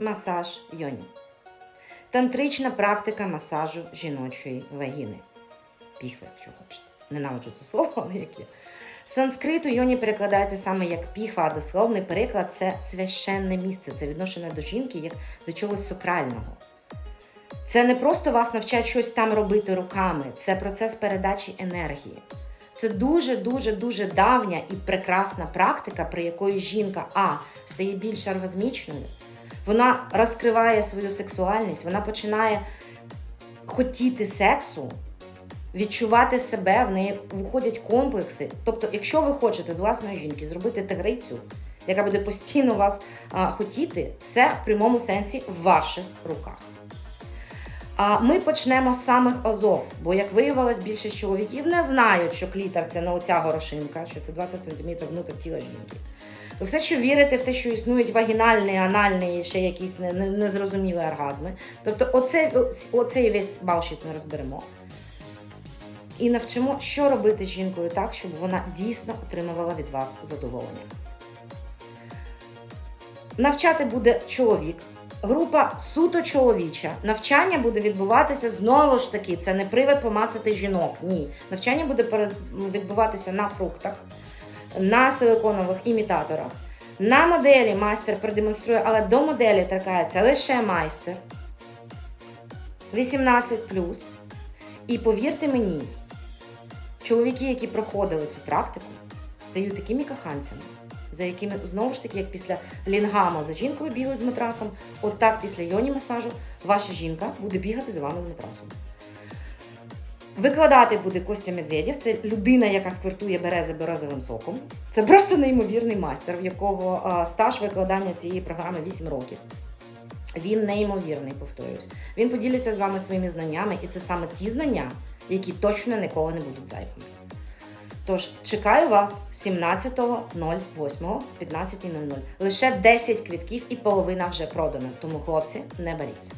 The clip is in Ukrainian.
масаж йоні. Тантрична практика масажу жіночої вагіни. Піхви, якщо хочете. Ненавиджу це слово, але як є. Санскриту йоні перекладається саме як піхва, а дословний переклад це священне місце, це відношення до жінки як до чогось сакрального. Це не просто вас навчать щось там робити руками, це процес передачі енергії. Це дуже, дуже, дуже давня і прекрасна практика, при якої жінка А стає більш оргазмічною, вона розкриває свою сексуальність, вона починає хотіти сексу, відчувати себе, в неї виходять комплекси. Тобто, якщо ви хочете з власної жінки зробити тигрицю, яка буде постійно вас а, хотіти, все в прямому сенсі в ваших руках. А ми почнемо з самих азов, бо як виявилось, більшість чоловіків не знають, що клітер це не оця горошинка, що це 20 см внутрі тіла жінки. Все, що вірите в те, що існують вагінальні, анальні ще якісь не- не- незрозумілі оргазми. Тобто, оце, оцей весь балшіт ми розберемо. І навчимо, що робити з жінкою так, щоб вона дійсно отримувала від вас задоволення. Навчати буде чоловік. Група суто чоловіча. Навчання буде відбуватися знову ж таки. Це не привид помацати жінок. Ні. Навчання буде відбуватися на фруктах, на силиконових імітаторах. На моделі майстер продемонструє, але до моделі торкається лише майстер. 18 І повірте мені, чоловіки, які проходили цю практику, стають такими коханцями, за якими знову ж таки, як після лінгамо за жінкою бігають з матрасом, от так після йоні масажу ваша жінка буде бігати за вами з матрасом. Викладати буде Костя Медведєв. Це людина, яка сквертує берези березовим соком. Це просто неймовірний майстер, в якого стаж викладання цієї програми 8 років. Він неймовірний, повторюсь. Він поділиться з вами своїми знаннями, і це саме ті знання, які точно ніколи не будуть зайвими. Тож чекаю вас 17.08 15.00. Лише 10 квітків і половина вже продана. Тому, хлопці, не боріться.